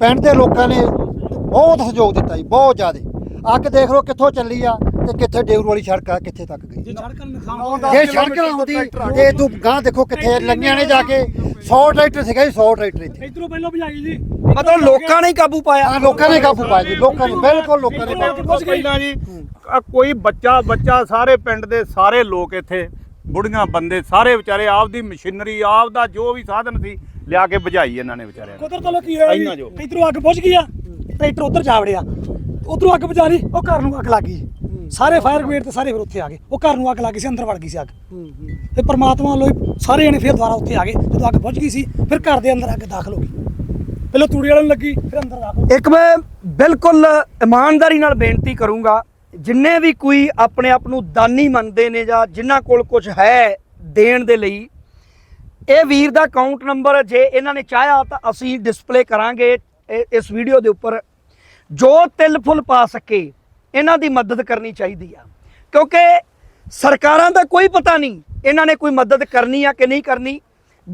ਪਿੰਡ ਦੇ ਲੋਕਾਂ ਨੇ ਬਹੁਤ ਸਹਿਯੋਗ ਦਿੱਤਾ ਜੀ ਬਹੁਤ ਜ਼ਿਆਦਾ। ਅੱਗ ਦੇਖ ਲਓ ਕਿੱਥੋਂ ਚੱਲੀ ਆ ਤੇ ਕਿੱਥੇ ਡੇਵਰੂ ਵਾਲੀ ਸੜਕ ਆ ਕਿੱਥੇ ਤੱਕ ਗਈ। ਜੇ ਸੜਕ ਹੁੰਦੀ ਤੇ ਤੂੰ ਗਾਂ ਦੇਖੋ ਕਿੱਥੇ ਲੰਗਿਆਂ ਨੇ ਜਾ ਕੇ। 100 ਟਰੈਕਟਰ ਸੀਗਾ ਜੀ 100 ਟਰੈਕਟਰ ਇੱਥੇ। ਇਧਰੋਂ ਪਹਿਲਾਂ ਭਜਾਈ ਜੀ। ਮਤਲਬ ਲੋਕਾਂ ਨੇ ਹੀ ਕਾਬੂ ਪਾਇਆ। ਆ ਲੋਕਾਂ ਨੇ ਕਾਬੂ ਪਾਇਆ ਜੀ ਲੋਕਾਂ ਨੇ ਬਿਲਕੁਲ ਲੋਕਾਂ ਨੇ ਪਹਿਲਾਂ ਜੀ ਕੋਈ ਬੱਚਾ ਬੱਚਾ ਸਾਰੇ ਪਿੰਡ ਦੇ ਸਾਰੇ ਲੋਕ ਇੱਥੇ ਬੁੜੀਆਂ ਬੰਦੇ ਸਾਰੇ ਵਿਚਾਰੇ ਆਪਦੀ ਮਸ਼ੀਨਰੀ ਆਪਦਾ ਜੋ ਵੀ ਸਾਧਨ ਸੀ ਲਿਆ ਕੇ ਬੁਝਾਈ ਇਹਨਾਂ ਨੇ ਵਿਚਾਰਿਆਂ ਨੇ। ਕੁਦਰਤ ਵੱਲੋਂ ਕੀ ਹੋਇਆ ਇੰਨਾ ਜੀ। ਇਧਰੋਂ ਅੱਗ ਪੁੱਜ ਗਈ ਆ ਟਰੈਕਟਰ ਉਧਰ ਜਾ ਵੜਿਆ। ਉਧਰੋਂ ਅੱਗ ਬੁਝਾ ਲਈ ਉਹ ਘਰ ਨੂੰ ਅੱਗ ਲੱਗ ਗਈ। ਸਾਰੇ ਫਾਇਰ ਬ੍ਰਿਗੇਡ ਤੇ ਸਾਰੇ ਫਿਰ ਉੱਥੇ ਆ ਗਏ। ਉਹ ਘਰ ਨੂੰ ਅੱਗ ਲੱਗ ਗਈ ਸੀ ਅੰਦਰ ਵੜ ਗਈ ਸੀ ਅੱਗ। ਤੇ ਪਰਮਾਤਮਾ ਵੱਲੋਂ ਹੀ ਸਾਰੇ ਜਣੇ ਫਿਰ ਦੁਬਾਰਾ ਉੱਥੇ ਆ ਗਏ। ਜਦੋਂ ਅੱਗ ਪੁੱਜ ਗਈ ਸੀ ਫਿਰ ਘਰ ਦੇ ਅੰਦਰ ਅੱਗ ਦਾਖਲ ਹੋ ਗਈ। ਪਹਿਲਾਂ ਤੂੜੀ ਵਾਲੇ ਨੂੰ ਲੱਗੀ ਫਿਰ ਅੰਦਰ ਦਾਖਲ ਇੱਕ ਮੈਂ ਬਿਲਕੁਲ ਇਮਾਨਦਾਰੀ ਨਾਲ ਬੇਨਤੀ ਕਰੂੰਗਾ ਜਿੰਨੇ ਵੀ ਕੋਈ ਆਪਣੇ ਆਪ ਨੂੰ ਦਾਨੀ ਮੰਨਦੇ ਨੇ ਜਾਂ ਜਿਨ੍ਹਾਂ ਕੋਲ ਕੁਝ ਹੈ ਦੇਣ ਦੇ ਲਈ ਇਹ ਵੀਰ ਦਾ ਅਕਾਊਂਟ ਨੰਬਰ ਜੇ ਇਹਨਾਂ ਨੇ ਚਾਹਿਆ ਤਾਂ ਅਸੀਂ ਡਿਸਪਲੇ ਕਰਾਂਗੇ ਇਹ- ਇਸ ਵੀਡੀਓ ਦੇ ਉੱਪਰ। ਜੋ ਤਿਲ ਫੁੱਲ ਪਾ ਸਕੇ, ਇਹਨਾਂ ਦੀ ਮਦਦ ਕਰਨੀ ਚਾਹੀਦੀ ਆ। ਕਿਉਂਕਿ ਸਰਕਾਰਾਂ ਦਾ ਕੋਈ ਪਤਾ ਨਹੀਂ, ਇਹਨਾਂ ਨੇ ਕੋਈ ਮਦਦ ਕਰਨੀ ਆ ਕਿ ਨਹੀਂ ਕਰਨੀ।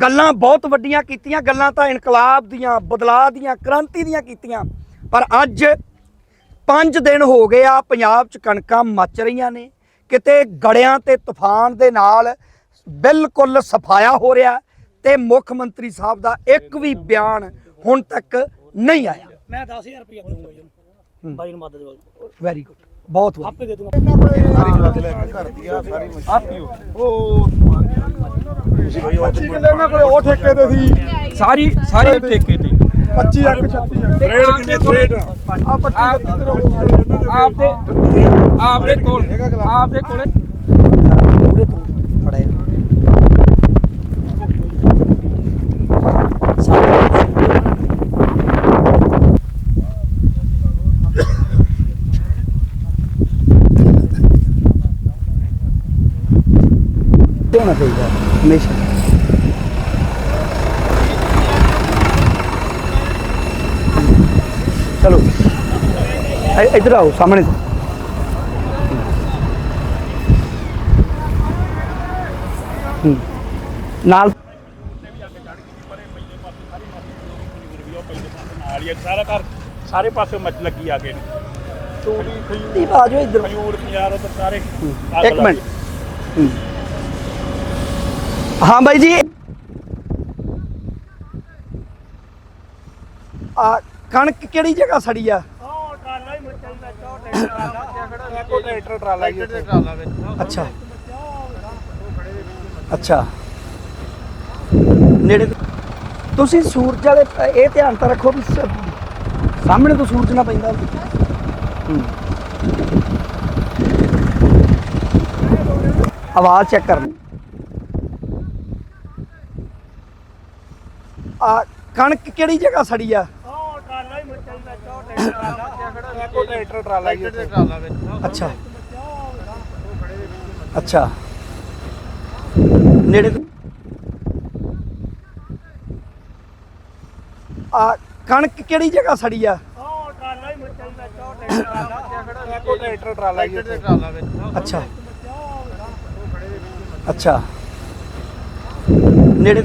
ਗੱਲਾਂ ਬਹੁਤ ਵੱਡੀਆਂ ਕੀਤੀਆਂ, ਗੱਲਾਂ ਤਾਂ ਇਨਕਲਾਬ ਦੀਆਂ, ਬਦਲਾਅ ਦੀਆਂ, ਕ੍ਰਾਂਤੀ ਦੀਆਂ ਕੀਤੀਆਂ। ਪਰ ਅੱਜ 5 ਦਿਨ ਹੋ ਗਏ ਆ, ਪੰਜਾਬ 'ਚ ਕਣਕਾਂ ਮੱਚ ਰਹੀਆਂ ਨੇ। ਕਿਤੇ ਗੜਿਆਂ ਤੇ ਤੂਫਾਨ ਦੇ ਨਾਲ ਬਿਲਕੁਲ ਸਫਾਇਆ ਹੋ ਰਿਹਾ ਤੇ ਮੁੱਖ ਮੰਤਰੀ ਸਾਹਿਬ ਦਾ ਇੱਕ ਵੀ ਬਿਆਨ ਹੁਣ ਤੱਕ ਨਹੀਂ ਆਇਆ। ਮੈਂ 10000 ਰੁਪਏ ਦਊਂਗਾ ਜੀ ਬਾਈ ਨੂੰ ਮਦਦ ਦੇ ਵੈਰੀ ਗੁੱਡ ਬਹੁਤ ਵਧੀਆ। ਆਪੇ ਦੇ ਦੂੰਗਾ। ਸਾਰੀ ਸਾਰੀ ਠੇਕੇ ਤੇ 25 ਅੱਖ 36 ਕਿੰਨੇ ਟ੍ਰੇਡ ਆਪਦੇ ਆਪਦੇ ਕੋਲ ਆਪਦੇ ਕੋਲੇ ਚਾਹੀਦਾ ਹਮੇਸ਼ਾ ਚਲੋ ਇ- ਇੱਧਰ ਆਓ ਸਾਹਮਣੇ ਹੂੰ। ਨਾਲ ਸਾਰਾ ਘਰ ਸਾਰੇ ਪਾਸੇ ਮੱਚ ਲੱਗੀ ਆ ਕੇ ਦੀ ਬਾਜੋ ਇੱਧਰ ਇੱਕ ਮਿੰਟ ਹਾਂ ਬਾਈ ਜੀ। ਆ, ਕਣਕ ਕਿਹੜੀ ਜਗ੍ਹਾ ਸੜੀ ਆ? ਟਰੈਕਟਰ ਟਰਾਲਾ ਅੱਛਾ। ਅੱਛਾ। ਨੇੜੇ ਤੋਂ- ਤੁਸੀਂ ਸੂਰਜ ਵਾਲੇ ਇਹ ਧਿਆਨ ਤਾਂ ਰੱਖੋ ਵੀ ਸ- ਸਾਹਮਣੇ ਤੋਂ ਸੂਰਜ ਨਾ ਪੈਂਦਾ। ਹੂੰ। ਆਵਾਜ਼ ਚੈੱਕ ਕਰਨੀ। ਆ, ਕਣਕ ਕਿਹੜੀ ਜਗ੍ਹਾ ਸੜੀ ਆ? ਟਰੈਕਟਰ ਟਰਾਲਾ ਅੱਛਾ। ਅੱਛਾ। ਨੇੜੇ ਤੋਂ- ਆ, ਕਣਕ ਕਿਹੜੀ ਜਗ੍ਹਾ ਸੜੀ ਆ? ਟਰੈਕਟਰ ਟਰਾਲਾ ਅੱਛਾ। ਅੱਛਾ। ਨੇੜੇ